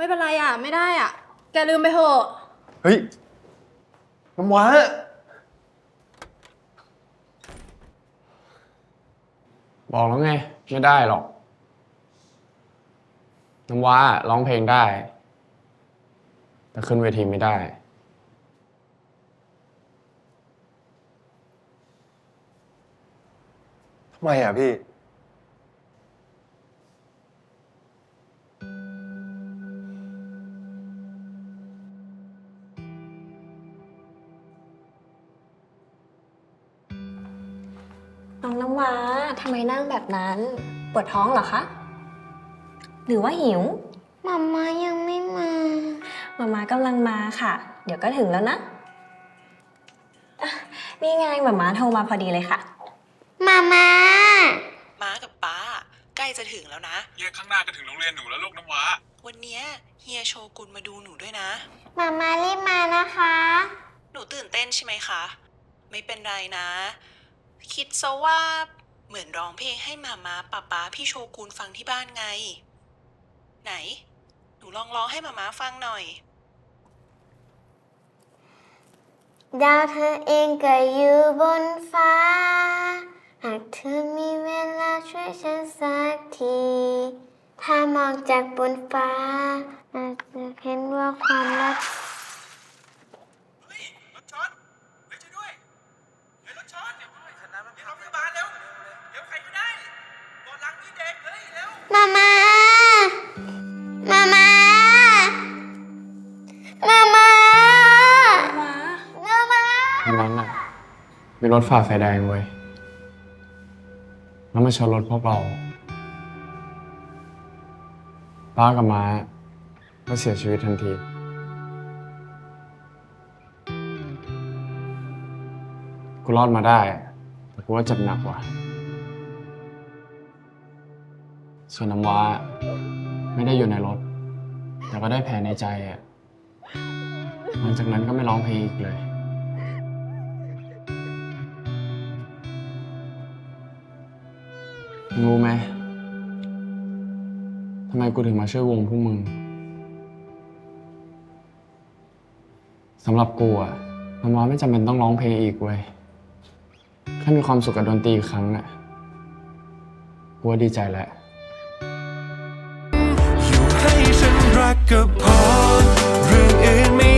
ไม่เป็นไรอะ ไม่ได้อะ แกลืมไปเถอะเฮ้ยน้ำว้าบอกแล้วไง ไม่ได้หรอก น้ำว้าร้องเพลงได้ แต่ขึ้นเวทีไม่ได้ ทำไมอะพี่ น้องน้ำว้าทำไมนั่งแบบนั้น ปวดท้องเหรอคะ หรือว่าหิวมาม่ายังไม่มามามากำลังมาค่ะ เดี๋ยวก็ถึงแล้วนะอะนี่ไงมาม่าโทรมาพอดีเลยค่ะ มาม่าม้ากับป้า ใกล้จะถึงแล้วนะเฮียข้างหน้าก็ถึงโรงเรียนหนูแล้วลูกน้ำว้า วันเนี้ยเฮียโชกุนมาดูหนูด้วยนะ มาม่ารีบมานะคะ หนูตื่นเต้นใช่ไหมคะ ไม่เป็นไรนะ คิดซะว่าเหมือนร้องเพลงให้มามาป้าป้าพี่โชกุนฟังที่บ้านไง ไหน หนูลองร้องให้มามาฟังหน่อย ดาวเธอเองก็อยู่บนฟ้า หากเธอมีเวลาช่วยฉันสักที ถ้ามองจากบนฟ้าอาจจะเห็นว่าความรัก ม่าอันนั้นน่ะมีรถฝ่าไฟแดงเว้ยแล้วมาชนรถพวกเรา ป้ากับม้าก็เสียชีวิตทันที กูรอดมาได้ แต่กูว่าเจ็บหนักว่ะ ส่วนน้ำว้าไม่ได้อยู่ในรถ แต่ก็ได้แผลในใจอะหลังจากนั้นก็ไม่ร้องเพลงอีกเลย มึงรู้ไหมทำไมกูถึงมาช่วยวงพวกมึงสำหรับกูอะน้ำว้าไม่จำเป็นต้องร้องเพลงอีกเว้ยแค่มีความสุขกับดนตรีอีกครั้งอะกูว่าดีใจแล้ว อยู่ให้ฉันรักก็พอเรื่องอื่นไม่